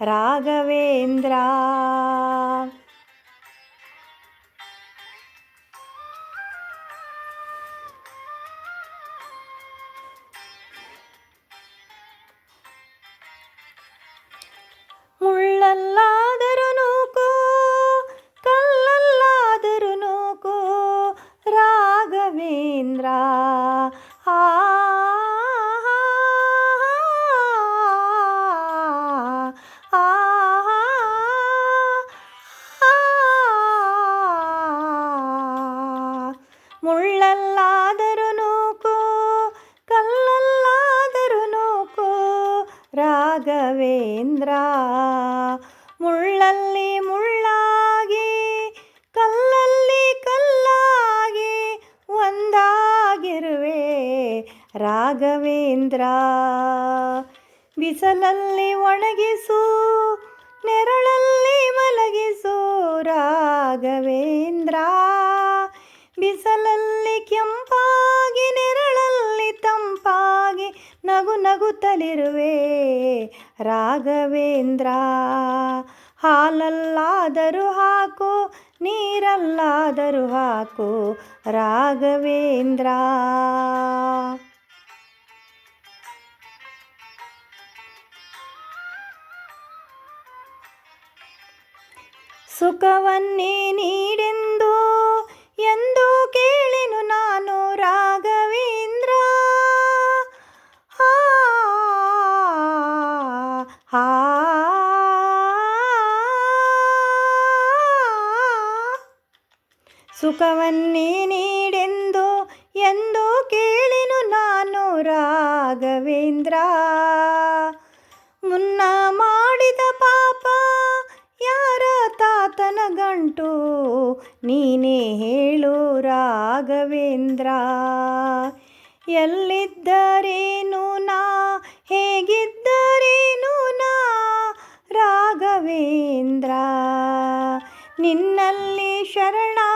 ರಾಘವೇಂದ್ರ ಮುಳ್ಳಲ್ಲಾದರೂ ರಾಘವೇಂದ್ರ. ಮುಳ್ಳಲ್ಲಿ ಮುಳ್ಳಾಗಿ ಕಲ್ಲಲ್ಲಿ ಕಲ್ಲಾಗಿ ಒಂದಾಗಿರುವೆ ರಾಘವೇಂದ್ರ. ಬಿಸಲಲ್ಲಿ ಒಣಗಿಸು ನೆರಳಲ್ಲಿ ಮಲಗಿಸು ರಾಘವೇಂದ್ರ. ಬಿಸಲಲ್ಲಿ ಕೆಂಪಾಗಿ ನಗುತ್ತಲಿರುವೆ ರಾಘವೇಂದ್ರ ಹಾಲಲ್ಲಾದರೂ ಹಾಕು ನೀರಲ್ಲಾದರೂ ಹಾಕು. ರಾಘವೇಂದ್ರ. ಸುಖವನ್ನೇ ನೀಡೆಂದು ಸುಖವನ್ನೇ ನೀಡೆಂದು ಎಂದು ಕೇಳಿನು ನಾನು ರಾಘವೇಂದ್ರ. ಮುನ್ನ ಮಾಡಿದ ಪಾಪ ಯಾರ ತಾತನ ಗಂಟು? ನೀನೇ ಹೇಳು ರಾಘವೇಂದ್ರ. ಎಲ್ಲಿದ್ದರೇನು ನಾ? ಹೇಗಿದ್ದರೇನು ನಾ? ರಾಘವೇಂದ್ರ. ನಿನ್ನಲ್ಲಿ ಶರಣಾಗಿ